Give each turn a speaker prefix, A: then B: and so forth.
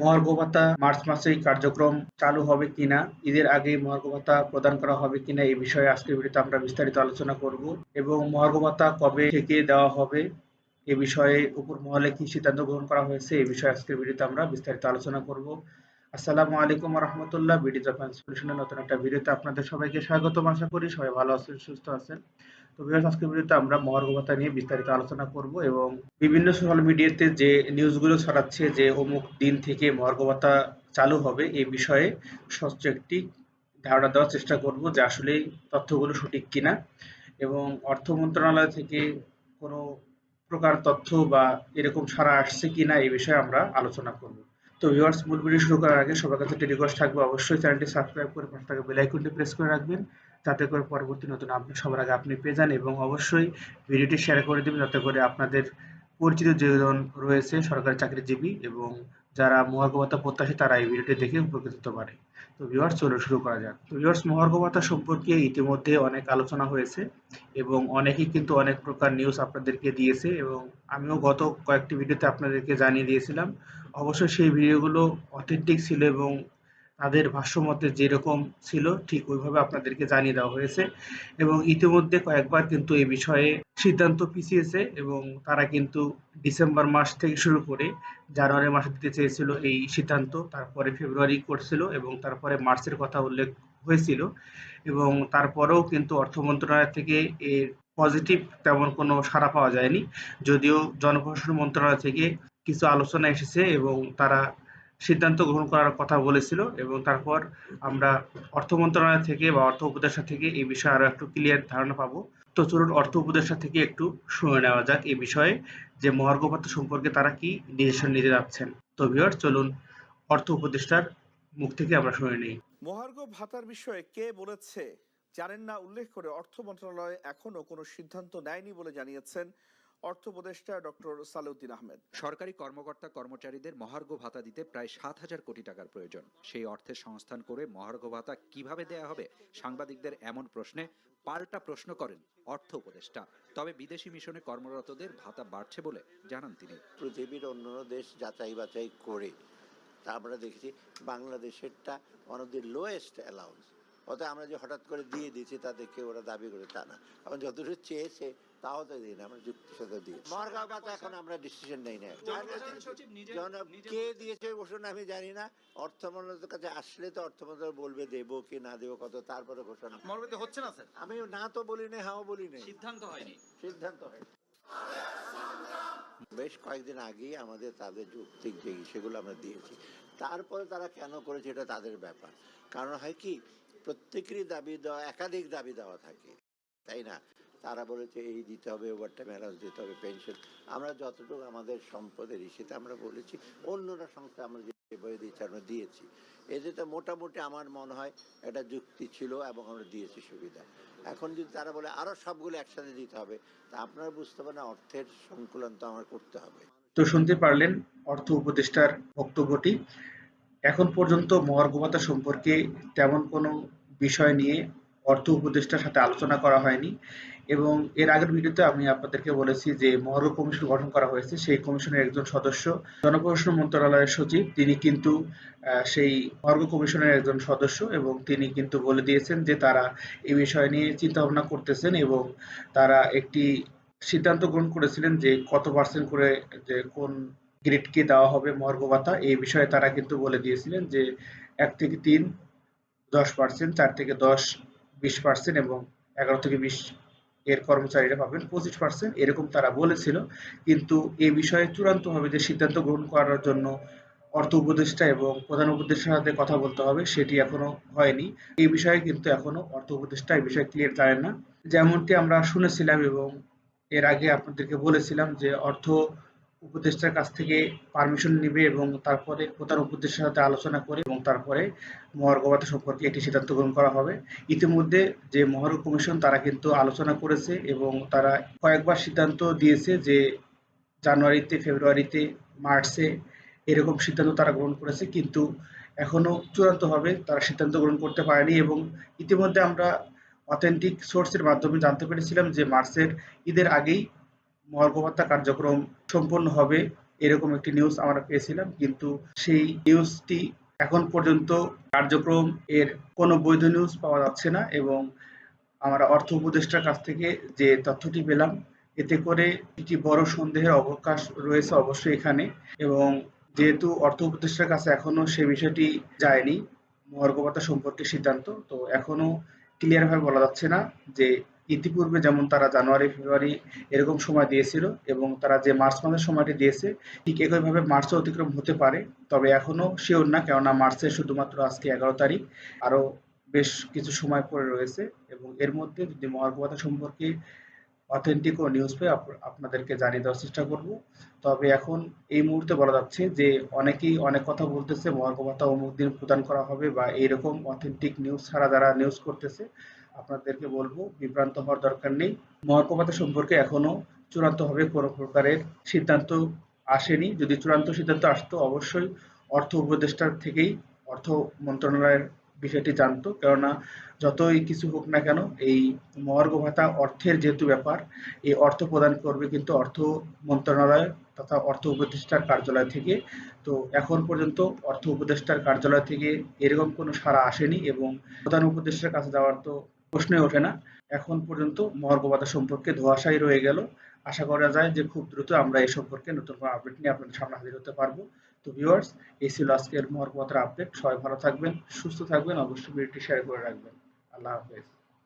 A: মহার্ঘ ভাতা মার্চ মাসেই কার্যক্রম চালু হবে কিনা, ঈদের আগে মহার্ঘ ভাতা প্রদান করা হবে কিনা এই বিষয়ে আজকের ভিডিওতে আমরা বিস্তারিত আলোচনা করব এবং মহার্ঘ ভাতা কবে থেকে দেওয়া হবে এ বিষয়ে উপর মহলে কি সিদ্ধান্ত গ্রহণ করা হয়েছে এই বিষয়ে আজকের ভিডিওতে আমরা বিস্তারিত আলোচনা করব। আসসালামু আলাইকুম রহমতুল্লাহ, বিডি জাপান সলিউশনের নতুন একটা ভিডিওতে আপনাদের সবাইকে স্বাগতম। আশা করি সবাই ভালো আছেন, সুস্থ আছেন। তো ভিউয়ার্স, আজকের আমরা মহার্ঘভাতা নিয়ে বিস্তারিত আলোচনা করব এবং বিভিন্ন সোশ্যাল মিডিয়াতে যে নিউজগুলো ছড়াচ্ছে যে অমুক দিন থেকে মহার্ঘভাতা চালু হবে, এই বিষয়ে স্বচ্ছ একটি ধারণা দেওয়ার চেষ্টা করব যে আসলে তথ্যগুলো সঠিক কিনা এবং অর্থ মন্ত্রণালয় থেকে কোনো প্রকার তথ্য বা এরকম সারা আসছে কিনা এই বিষয়ে আমরা আলোচনা করব। তো ভিউয়ার্স, মূল ভিডিও শুরু করার আগে সবার কাছে একটি রিকোয়েস্ট থাকবে, অবশ্যই চ্যানেলটি সাবস্ক্রাইব করে পাশে থাকা বেল আইকনটি প্রেস করে রাখবেন। যাতে করে পরবর্তী নতুন আপডেট সবার আগে আপনি পেয়ে যান এবং অবশ্যই ভিডিওটি শেয়ার করে দেবেন, যাতে করে আপনাদের পরিচিত যেজন রয়েছে সরকারি চাকরিজীবী এবং যারা মহার্ঘ ভাতা প্রত্যাশী, তারা এই ভিডিওটি দেখে উপকৃত হতে পারে। তো ভিউয়ার্স চলো শুরু করা যাক। তো ভিউয়ার্স মহার্ঘ সম্পর্কে ইতিমধ্যে অনেক আলোচনা হয়েছে এবং অনেকেই কিন্তু অনেক প্রকার নিউজ আপনাদেরকে দিয়েছে এবং আমিও গত কয়েকটি ভিডিওতে আপনাদেরকে জানিয়ে দিয়েছিলাম। অবশ্যই সেই ভিডিওগুলো অথেন্টিক ছিল এবং তাদের ভাষ্যমতে যেরকম ছিল, ঠিক ওইভাবে আপনাদেরকে জানিয়ে দেওয়া হয়েছে। এবং ইতিমধ্যে কয়েকবার কিন্তু এই বিষয়ে সিদ্ধান্ত পিছিয়েছে এবং তারা কিন্তু ডিসেম্বর মাস থেকে শুরু করে জানুয়ারি মাসে দিতে চেয়েছিল এই সিদ্ধান্ত, তারপরে ফেব্রুয়ারি করছিল এবং তারপরে মার্চের কথা উল্লেখ হয়েছিল। এবং তারপরেও কিন্তু অর্থ মন্ত্রণালয় থেকে এর পজিটিভ তেমন কোনো সাড়া পাওয়া যায়নি। যদিও জনপ্রশাসন মন্ত্রণালয় থেকে কিছু আলোচনা এসেছে এবং তারা সিদ্ধান্ত গ্রহণ করার কথা বলেছিল এবং তারপর আমরা অর্থ মন্ত্রণালয় থেকে বা অর্থ উপদেষ্টা থেকে এই বিষয়ে আরও একটু ক্লিয়ার ধারণা পাবো। তো চলুন অর্থ উপদেষ্টা থেকে একটু শুনে নেওয়া যাক এই বিষয়ে যে মহার্ঘ সম্পর্কে তারা কি ডিসিশন নিতে যাচ্ছেন। তো ভিউয়ার চলুন অর্থ উপদেষ্টার মুখ থেকে আমরা শুনে নেই।
B: মহার্ঘ ভাতার বিষয়ে কে বলেছে জানেন না, উল্লেখ করে অর্থ মন্ত্রণালয় এখনও কোনো সিদ্ধান্ত নেয়নি বলে জানিয়েছেন অর্থ উপদেষ্টা ডক্টর সালেউদ্দিন আহমেদ।
C: সরকারি কর্মকর্তা কর্মচারীদের মহার্ঘ ভাতা দিতে প্রায় সাত হাজার কোটি টাকার প্রয়োজন। সেই অর্থের সংস্থান করে মহার্ঘ ভাতা কীভাবে দেয়া হবে সাংবাদিকদের এমন প্রশ্নে পাল্টা প্রশ্ন করেন অর্থ উপদেষ্টা। তবে বিদেশি মিশনে কর্মরতদের ভাতা বাড়ছে বলে জানান তিনি।
D: পৃথিবীর অন্য দেশ যাচাই বাছাই করে তা আমরা দেখেছি বাংলাদেশেরটা one of the lowest allowance অতএব আমরা যে হঠাৎ করে দিয়ে দিয়েছি তাদেরকে ওরা দাবি করে তা না। এখন যতটুকু চেয়েছে তাও তো দিই না আমরা যুক্তির সাথে দিই এখন আমরা ডিসিশন নেই না। কে দিয়েছে ওষুধ আমি জানি না। অর্থ কাছে আসলে তো অর্থ বলবে দেবো কি না দেবো কত তারপরে ঘোষণা।
E: হচ্ছে না স্যার।
D: আমি না তো বলি না বলি না
E: সিদ্ধান্ত হয়নি।
D: সিদ্ধান্ত বেশ কয়েকদিন আগেই আমাদের তাদের যৌক্তিক যে সেগুলো আমরা দিয়েছি তারপরে তারা কেন করেছে এটা তাদের ব্যাপার। কারণ হয় কি প্রত্যেকেরই দাবি দেওয়া একাধিক দাবি দেওয়া থাকে। তাই না? তারা বলেছে, এই দিতে হবে, ওভারটাইম অ্যালাউন্স দিতে হবে, পেনশন। আমরা যতটুকু আমাদের সম্পদের হিসেবে আমরা বলেছি, অন্যরা সংস্থা আমরা যে বই দিচ্ছি আমরা দিয়েছি। এতে তো মোটামুটি আমার মনে হয় এটা যুক্তি ছিল এবং আমরা দিয়েছি সুবিধা। এখন যদি তারা বলে, আরও সবগুলো একসাথে দিতে হবে, তা আপনারা বুঝতে পারেন অর্থের সংকুলন তো আমার করতে হবে।
A: তো শুনতে পারলেন অর্থ উপদেষ্টার বক্তব্যটি। এখন পর্যন্ত মহার্ঘ ভাতা সম্পর্কে তেমন কোনো বিষয় নিয়ে অর্থ উপদেষ্টার সাথে আলোচনা করা হয়নি এবং এর আগের ভিডিওতে আমি আপনাদেরকে বলেছি যে মহার্ঘ কমিশন গঠন করা হয়েছে, সেই কমিশনের একজন সদস্য। জনপ্রশাসন মন্ত্রণালয়ের সচিব, তিনি কিন্তু সেই মহার্ঘ কমিশনের একজন সদস্য এবং তিনি কিন্তু বলে দিয়েছেন যে তারা এই বিষয় নিয়ে চিন্তা ভাবনা করতেছেন এবং তারা একটি সিদ্ধান্ত গ্রহণ করেছিলেন যে কত পার্সেন্ট করে, যে কোন গ্রেডকে দেওয়া হবে মহার্ঘ ভাতা। এই বিষয়ে তারা কিন্তু বলে দিয়েছিলেন যে এক থেকে তিন, দশ পার্সেন্ট চার থেকে দশ বিশ পার্সেন্ট এবং এগারো থেকে বিশ এর কর্মচারীরা পাবেন পঁচিশ পার্সেন্ট এরকম তারা বলেছিল। কিন্তু এ বিষয়ে চূড়ান্তভাবে যে সিদ্ধান্ত গ্রহণ করার জন্য অর্থ উপদেষ্টা এবং প্রধান উপদেষ্টার সাথে কথা বলতে হবে, সেটি এখনও হয়নি। এই বিষয়ে কিন্তু এখনও অর্থ উপদেষ্টা এই বিষয়ে ক্লিয়ার জানেন না। যেমনটি আমরা শুনেছিলাম এবং এর আগে আপনাদেরকে বলেছিলাম যে অর্থ উপদেষ্টার কাছ থেকে পারমিশন নিবে এবং তারপরে প্রধান উপদেষ্টার সাথে আলোচনা করে এবং তারপরে মহার্ঘ ভাতা সম্পর্কে একটি সিদ্ধান্ত গ্রহণ করা হবে। ইতিমধ্যে যে মহার্ঘ কমিশন, তারা কিন্তু আলোচনা করেছে এবং তারা কয়েকবার সিদ্ধান্ত দিয়েছে যে জানুয়ারিতে, ফেব্রুয়ারিতে, মার্চে এরকম সিদ্ধান্ত তারা গ্রহণ করেছে কিন্তু এখনও চূড়ান্তভাবে তারা সিদ্ধান্ত গ্রহণ করতে পারেনি এবং ইতিমধ্যে আমরা অথেন্টিক সোর্সের মাধ্যমে জানতে পেরেছিলাম যে মার্চের ঈদের আগেই মহার্ঘ ভাতা কার্যক্রম সম্পন্ন হবে, এরকম একটি নিউজ আমরা পেয়েছিলাম। কিন্তু সেই নিউজটি এখন পর্যন্ত কার্যক্রম এর কোনো বৈধ নিউজ পাওয়া যাচ্ছে না এবং আমরা অর্থ উপদেষ্টার কাছ থেকে যে তথ্যটি পেলাম, এতে করে একটি বড় সন্দেহের অবকাশ রয়েছে অবশ্যই এখানে এবং যেহেতু অর্থ উপদেষ্টার কাছে এখনও সে বিষয়টি যায়নি মহার্ঘভাতা সম্পর্কে সিদ্ধান্ত, তো এখনও ক্লিয়ার ভাবে বলা যাচ্ছে না যে ইতিপূর্বে যেমন তারা জানুয়ারি, ফেব্রুয়ারি এরকম সময় দিয়েছিল এবং তারা যে মার্চ মাসের সময়টি দিয়েছে, ঠিক একইভাবে মার্চে অতিক্রম হতে পারে, তবে এখনও শিওর না, কেননা মার্চের শুধুমাত্র আজকে এগারো তারিখ আরও বেশ কিছু সময় পরে রয়েছে এবং এর মধ্যে যদি মহার্ঘভাতা সম্পর্কে অথেন্টিক ও নিউজ পেয়ে আপ- আপনাদেরকে জানিয়ে দেওয়ার চেষ্টা করব। তবে এখন এই মুহূর্তে বলা যাচ্ছে যে অনেকেই অনেক কথা বলতেছে মহার্ঘভাতা অমুক দিন প্রদান করা হবে বা এইরকম অথেন্টিক নিউজ ছাড়া যারা নিউজ করতেছে আপনাদেরকে বলব, বিভ্রান্ত হওয়ার দরকার নেই। মহার্ঘভাতা সম্পর্কে এখনও চূড়ান্তভাবে কোনো প্রকারের সিদ্ধান্ত আসেনি। যদি চূড়ান্ত সিদ্ধান্ত আসতো, অবশ্যই অর্থ উপদেষ্টার থেকেই অর্থ মন্ত্রণালয়ের বিষয়টি জানতো। কেননা, যতই কিছু হোক না কেন, এই মহার্ঘ ভাতা অর্থের যেহেতু ব্যাপার, এই অর্থ প্রদান করবে কিন্তু অর্থ মন্ত্রণালয় তথা অর্থ উপদেষ্টার কার্যালয় থেকে। তো এখন পর্যন্ত অর্থ উপদেষ্টার কার্যালয় থেকে এরকম কোনো সাড়া আসেনি এবং প্রধান উপদেষ্টার কাছে যাওয়ার তো প্রশ্নই ওঠে না। এখন পর্যন্ত মর্গবাদা সম্পর্কে ধোয়াশাই রয়ে গেল। আশা করা যায় যে খুব দ্রুত আমরা এই সম্পর্কে নতুন কোনো আপডেট নিয়ে আপনাদের সামনে হাজির হতে পারব। তো ভিউয়ার্স এই ছিল আজকের মর্গবাদার আপডেট সবাই ভালো থাকবেন, সুস্থ থাকবেন। অবশ্যই ভিডিওটি শেয়ার করে রাখবেন। আল্লাহ হাফেজ।